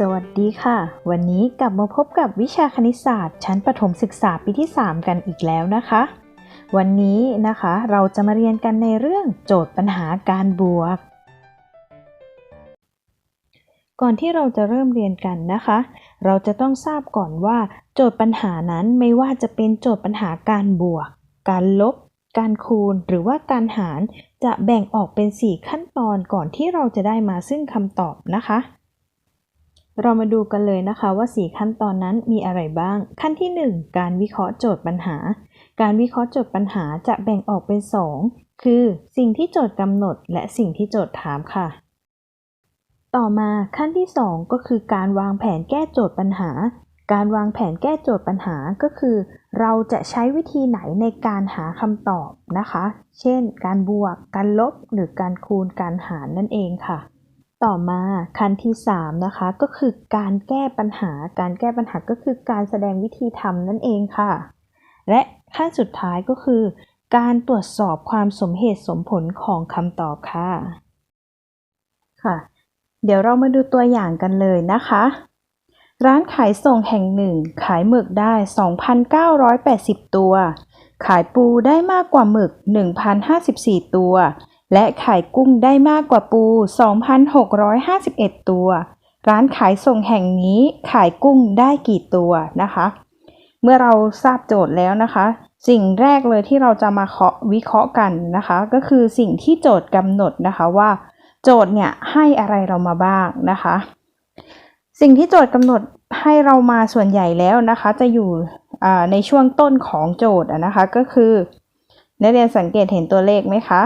สวัสดีค่ะ วันนี้กลับมาพบกับวิชาคณิตศาสตร์ ชั้นประถมศึกษาปีที่ 3 กันอีกแล้วนะคะ วันนี้นะคะเราจะมาเรียนกันในเรื่องโจทย์ปัญหาการบวก ก่อนที่เราจะเริ่มเรียนกันนะคะ เราจะต้องทราบก่อนว่า โจทย์ปัญหานั้นไม่ว่าจะเป็นโจทย์ปัญหาการบวก การลบ การคูณ หรือว่าการหารจะแบ่งออกเป็น 4 ขั้นตอนก่อนที่เราจะได้มาซึ่งคำตอบนะคะ เรามาดูกันเลยนะคะว่า 4 ขั้นตอนนั้นมีอะไรบ้าง ขั้นที่ 1 การวิเคราะห์โจทย์ปัญหา การวิเคราะห์โจทย์ปัญหาจะแบ่งออกเป็น 2 คือ สิ่งที่โจทย์กำหนด และสิ่งที่โจทย์ถามค่ะ ต่อมาขั้นที่ 2 ก็คือการวางแผนแก้โจทย์ปัญหา การวางแผนแก้โจทย์ปัญหาก็คือ เราจะใช้วิธีไหนในการหาคำตอบนะคะ เช่น การบวก การลบ หรือการคูณ การหารนั่นเองค่ะ ต่อมาขั้นที่3นะคะก็คือการแก้ปัญหา การแก้ปัญหาก็คือการแสดงวิธีทำนั่นเองค่ะ และขั้นสุดท้ายก็คือ การตรวจสอบความสมเหตุสมผลของคำตอบค่ะค่ะ เดี๋ยวเรามาดูตัวอย่างกันเลยนะคะ ร้านขายส่งแห่งหนึ่ง ขายหมึกได้ 2,980 ตัว ขายปูได้มากกว่าหมึก 1,054 ตัว และขายกุ้งได้มากกว่าปู 2,651 ตัว ร้านขายส่งแห่งนี้ขายกุ้งได้กี่ตัวนะคะ เมื่อเราทราบโจทย์แล้วนะคะ สิ่งแรกเลยที่เราจะมาเคาะวิเคราะห์กันนะคะ ก็คือสิ่งที่โจทย์กำหนดนะคะว่า โจทย์เนี่ยให้อะไรเรามาบ้างนะคะ สิ่งที่โจทย์กำหนดให้เรามาส่วนใหญ่แล้วนะคะ จะอยู่ในช่วงต้นของโจทย์นะคะก็คือนักเรียนสังเกตเห็นตัวเลขไหมคะ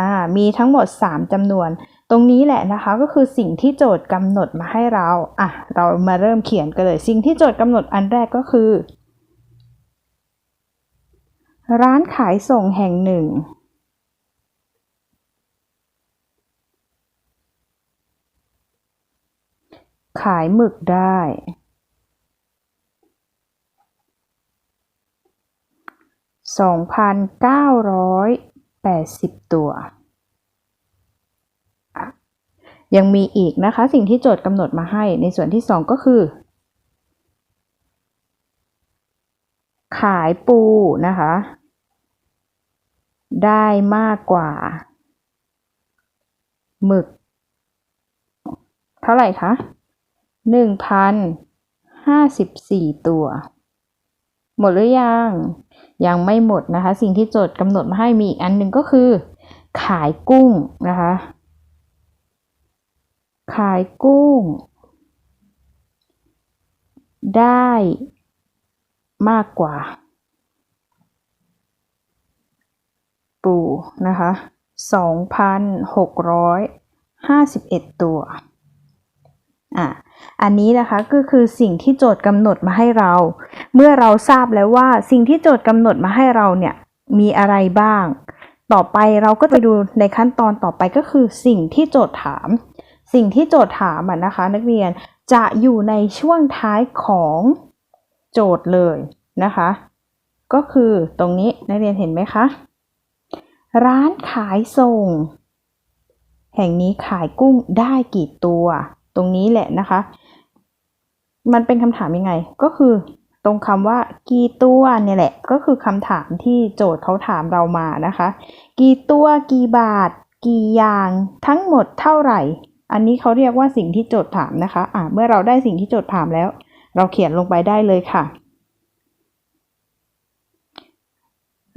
อ่ามีทั้งหมด 3จำนวน ตรงนี้แหละนะคะก็คือสิ่งที่โจทย์กำหนดมาให้เราอะเรามาเริ่มเขียนกันเลย สิ่งที่โจทย์กำหนดอันแรกก็คือ ร้านขายส่งแห่งหนึ่งขายหมึกได้ 2,980ตัว ยังมีอีกนะคะ สิ่งที่โจทย์กำหนดมาให้ในส่วนที่2ก็คือ ขายปูนะคะ ได้มากกว่า หมึก เท่าไหร่คะหนึ่งพันห้าสิบสี่ตัว หมดหรือยัง ยังไม่หมดนะคะ สิ่งที่โจทย์กำหนดมาให้มีอีกอันหนึ่งก็คือ ขายกุ้งนะคะ ขายกุ้ง ได้มากกว่า ปูนะคะสองพันหกร้อยห้าสิบเอ็ดตัว อะอันนี้นะคะก็คือสิ่งที่โจทย์กำหนดมาให้เรา เมื่อเราทราบแล้วว่าสิ่งที่โจทย์กำหนดมาให้เราเนี่ยมีอะไรบ้าง ต่อไปเราก็จะดูในขั้นตอนต่อไปก็คือสิ่งที่โจทย์ถาม สิ่งที่โจทย์ถามนะคะ นักเรียนจะอยู่ในช่วงท้ายของโจทย์เลยนะคะ ก็คือตรงนี้นักเรียนเห็นไหมคะ ร้านขายส่ง แห่งนี้ขายกุ้งได้กี่ตัว ตรงนี้แหละนะคะ มันเป็นคำถามยังไง ก็คือตรงคำว่ากี่ตัวเนี่ยแหละ ก็คือคำถามที่โจทย์เขาถามเรามานะคะ กี่ตัวกี่บาท กี่อย่างทั้งหมดเท่าไหร่ อันนี้เขาเรียกว่าสิ่งที่โจทย์ถามนะคะอ่าเมื่อเราได้สิ่งที่โจทย์ถามแล้ว เราเขียนลงไปได้เลยค่ะ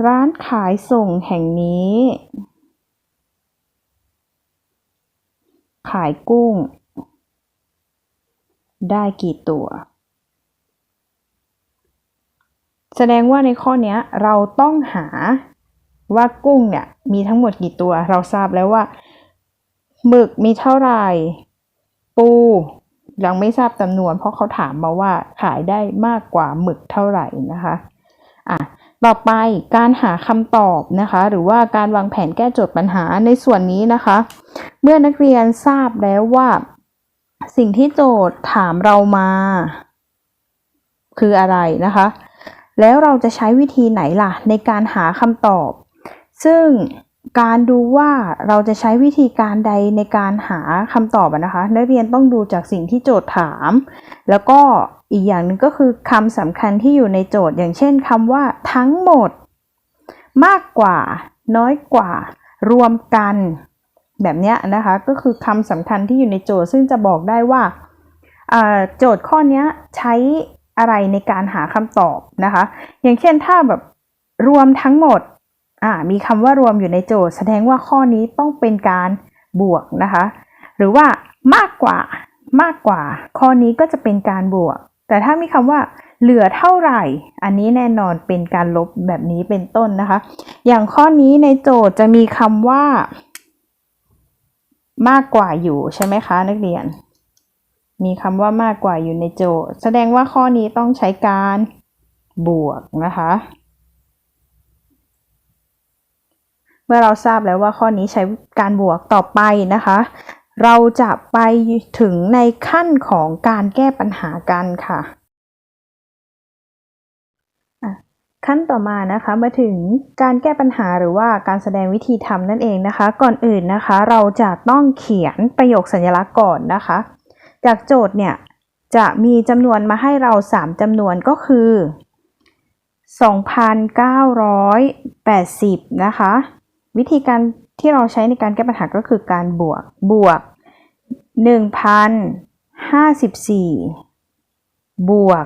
ร้านขายส่งแห่งนี้ ขายกุ้ง ได้กี่ตัว แสดงว่าในข้อนี้เราต้องหาว่ากุ้งเนี่ยมีทั้งหมดกี่ตัว เราทราบแล้วว่าหมึกมีเท่าไหร่ ปูยังไม่ทราบจำนวน เพราะเขาถามมาว่าขายได้มากกว่าหมึกเท่าไหร่นะคะอะต่อไปการหาคำตอบนะคะ หรือว่าการวางแผนแก้โจทย์ปัญหาในส่วนนี้นะคะ เมื่อนักเรียนทราบแล้วว่า สิ่งที่โจทย์ถามเรามา คืออะไรนะคะ แล้วเราจะใช้วิธีไหนล่ะ ในการหาคำตอบ ซึ่งการดูว่าเราจะใช้วิธีการใดในการหาคำตอบนะคะ นักเรียนต้องดูจากสิ่งที่โจทย์ถาม แล้วก็อีกอย่างหนึ่งก็คือคำสำคัญที่อยู่ในโจทย์ อย่างเช่นคำว่าทั้งหมด มากกว่า น้อยกว่า รวมกัน แบบนี้นะคะก็คือคำสำคัญที่อยู่ในโจทย์ ซึ่งจะบอกได้ว่าโจทย์ข้อนี้ใช้อะไรในการหาคำตอบนะคะ อย่างเช่นถ้าแบบรวมทั้งหมดมีคำว่ารวมอยู่ในโจทย์ แสดงว่าข้อนี้ต้องเป็นการบวกนะคะ หรือว่ามากกว่ามากกว่า ข้อนี้ก็จะเป็นการบวก แต่ถ้ามีคำว่าเหลือเท่าไหร่ อันนี้แน่นอนเป็นการลบแบบนี้เป็นต้นนะคะ อย่างข้อนี้ในโจทย์จะมีคำว่า มากกว่าอยู่ใช่ไหมคะ นักเรียน มีคำว่ามากกว่าอยู่ในโจทย์ แสดงว่าข้อนี้ต้องใช้การบวกนะคะ เมื่อเราทราบแล้วว่าข้อนี้ใช้การบวกต่อไปนะคะ เราจะไปถึงในขั้นของการแก้ปัญหากันค่ะอะ ขั้นต่อมานะคะมาถึงการแก้ปัญหาหรือว่าการแสดงวิธีทำนั่นเองนะคะ ก่อนอื่นนะคะ เราจะต้องเขียนประโยคสัญลักษณ์ก่อนนะคะ จากโจทย์เนี่ยจะมีจำนวนมาให้เรา 3จำนวนก็คือ 2,980 นะคะ วิธีการที่เราใช้ในการแก้ปัญหาก็คือการบวกบวก 1,054 บวก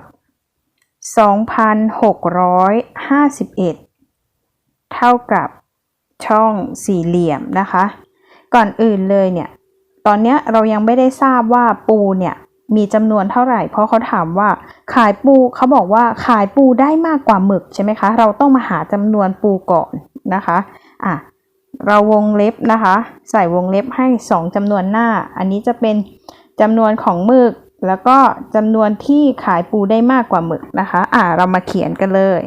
2,651 เท่ากับช่องสี่เหลี่ยมนะคะ ก่อนอื่นเลยเนี่ย ตอนนี้เรายังไม่ได้ทราบว่าปูเนี่ยมีจำนวนเท่าไหร่ เพราะเขาถามว่าขายปูเขาบอกว่าขายปูได้มากกว่าหมึกใช่ไหมคะ เราต้องมาหาจำนวนปูก่อนนะคะอะเราวงเล็บนะคะ ใส่วงเล็บให้ 2จำนวนหน้า อันนี้จะเป็นจำนวนของหมึก แล้วก็จำนวนที่ขายปูได้มากกว่าหมึกนะคะ อะเรามาเขียนกันเลย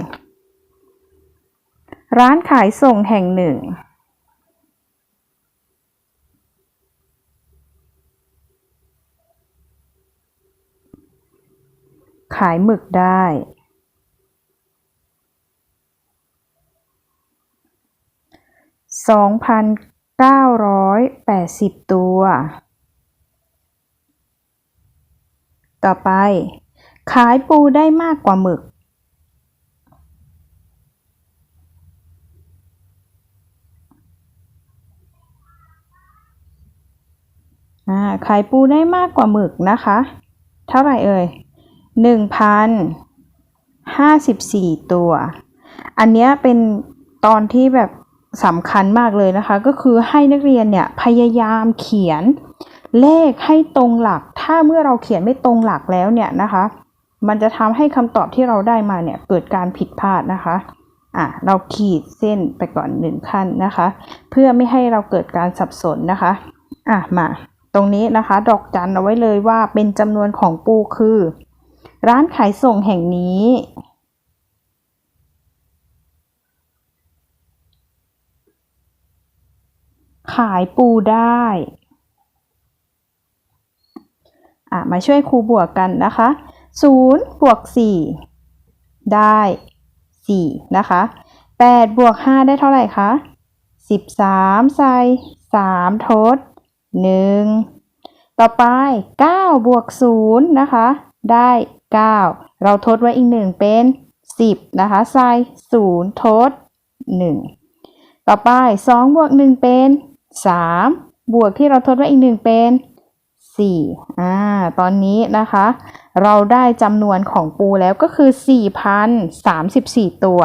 ร้านขายส่งแห่งหนึ่ง ขายหมึกได้สองพันเก้าร้อยแปดสิบตัว ต่อไป ขายปูได้มากกว่าหมึก ขายปูได้มากกว่าหมึกนะคะ เท่าไหร่เอ่ยหนึ่งพันห้าสิบสี่ตัว อันนี้เป็นตอนที่แบบสำคัญมากเลยนะคะ ก็คือให้นักเรียนเนี่ยพยายามเขียน เลขให้ตรงหลัก ถ้าเมื่อเราเขียนไม่ตรงหลักแล้วเนี่ยนะคะ มันจะทำให้คำตอบที่เราได้มาเนี่ยเกิดการผิดพลาดนะคะอะเราขีดเส้นไปก่อนหนึ่งขั้นนะคะ เพื่อไม่ให้เราเกิดการสับสนนะคะอะมาตรงนี้นะคะ ดอกจันเอาไว้เลยว่าเป็นจำนวนของปูคือ ร้านขายส่งแห่งนี้ ขายปูได้ มาช่วยครูบวกกันนะคะ0บวก4ได้ 4 นะคะ8บวก5ได้เท่าไหร่คะ13 ใส่ 3 ทด 1 ต่อไป9บวก0นะคะ ได้ 9 เราทดไว้อีก 1 เป็น 10 นะคะ ใส่ 0 ทด 1 ต่อไป2บวก1 เป็น 3 บวกที่เราทดไว้อีก 1 เป็น 4อ่าตอนนี้นะคะ เราได้จำนวนของปูแล้วก็คือ 4,034 ตัว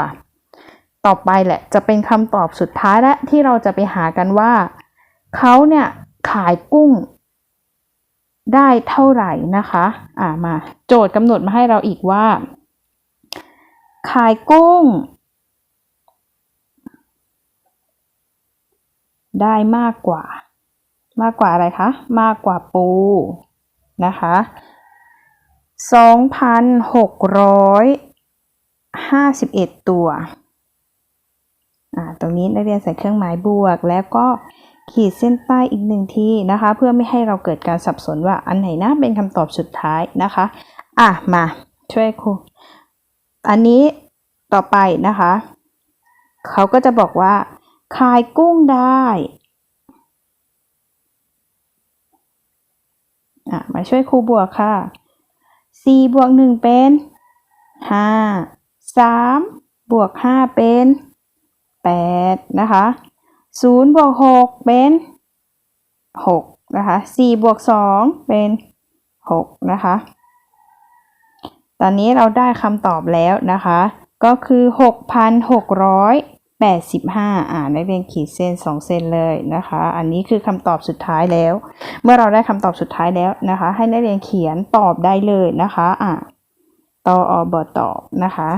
ต่อไปแหละจะเป็นคำตอบสุดท้ายและที่เราจะไปหากันว่า เขาเนี่ยขายกุ้งได้เท่าไหร่นะคะ อ่ามา โจทย์กำหนดมาให้เราอีกว่า ขายกุ้ง ได้มากกว่า มากกว่าอะไรคะ มากกว่าปูนะคะ2,651 ตัวอ่าตรงนี้นักเรียนใส่เครื่องหมายบวก แล้วก็ขีดเส้นใต้อีกหนึ่งทีนะคะ เพื่อไม่ให้เราเกิดการสับสนว่าอันไหนนะเป็นคำตอบสุดท้ายนะคะ อะ มาช่วยครู อันนี้ต่อไปนะคะ เขาก็จะบอกว่า ขายกุ้งได้ อะ มา ช่วยครูบวกค่ะสี่บวกหนึ่งเป็นห้าสามบวกห้าเป็นแปดนะคะศูนย์บวกหกเป็นหกนะคะสี่บวกสองเป็นหกนะคะ ตอนนี้เราได้คำตอบแล้วนะคะ ก็คือหกพันหกร้อย แปดสิบห้าอ่านักเรียนขีดเส้นสองเส้นเลยนะคะ อันนี้คือคำตอบสุดท้ายแล้ว เมื่อเราได้คำตอบสุดท้ายแล้วนะคะ ให้นักเรียนเขียนตอบได้เลยนะคะอะตออบตอบนะคะ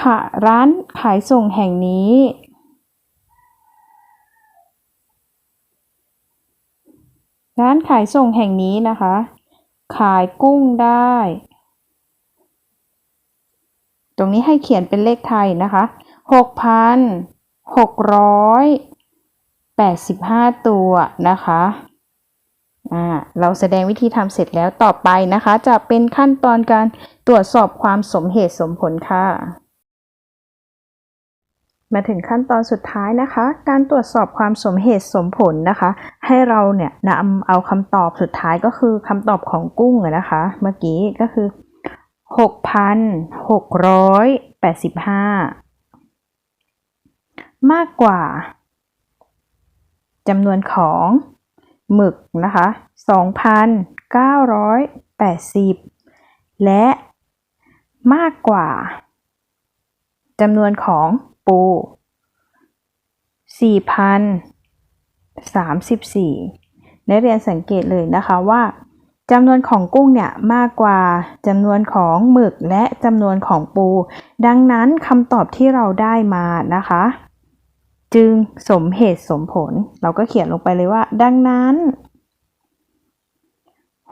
ค่ะ ร้านขายส่งแห่งนี้ ร้านขายส่งแห่งนี้นะคะ ขายกุ้งได้ ตรงนี้ให้เขียนเป็นเลขไทยนะคะหกพันหกร้อยแปดสิบห้าตัวนะคะอ่าเราแสดงวิธีทำเสร็จแล้วต่อไปนะคะ จะเป็นขั้นตอนการตรวจสอบความสมเหตุสมผลค่ะ มาถึงขั้นตอนสุดท้ายนะคะ การตรวจสอบความสมเหตุสมผลนะคะ ให้เราเนี่ยนำเอาคำตอบสุดท้ายก็คือคำตอบของกุ้งนะคะ เมื่อกี้ก็คือ 6,685มากกว่าจำนวนของหมึกนะคะ2,980และมากกว่าจำนวนของปู4,034นักเรียนสังเกตเลยนะคะว่า จำนวนของกุ้งเนี่ยมากกว่าจำนวนของหมึกและจำนวนของปู ดังนั้นคำตอบที่เราได้มานะคะ จึงสมเหตุสมผล เราก็เขียนลงไปเลยว่า ดังนั้น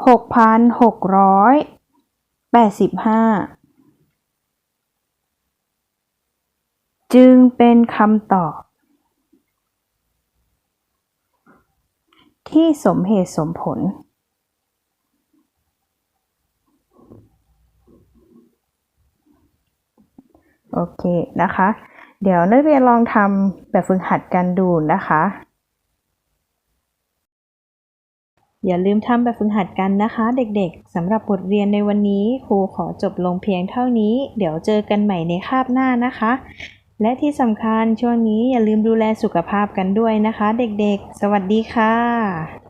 6,685 จึงเป็นคำตอบ ที่สมเหตุสมผล โอเคนะคะ เดี๋ยวนักเรียนลองทำแบบฝึกหัดกันดูนะคะ อย่าลืมทำแบบฝึกหัดกันนะคะ เด็กๆสำหรับบทเรียนในวันนี้ครูขอจบลงเพียงเท่านี้ เดี๋ยวเจอกันใหม่ในคาบหน้านะคะ และที่สำคัญช่วงนี้อย่าลืมดูแลสุขภาพกันด้วยนะคะ เด็กๆ สวัสดีค่ะ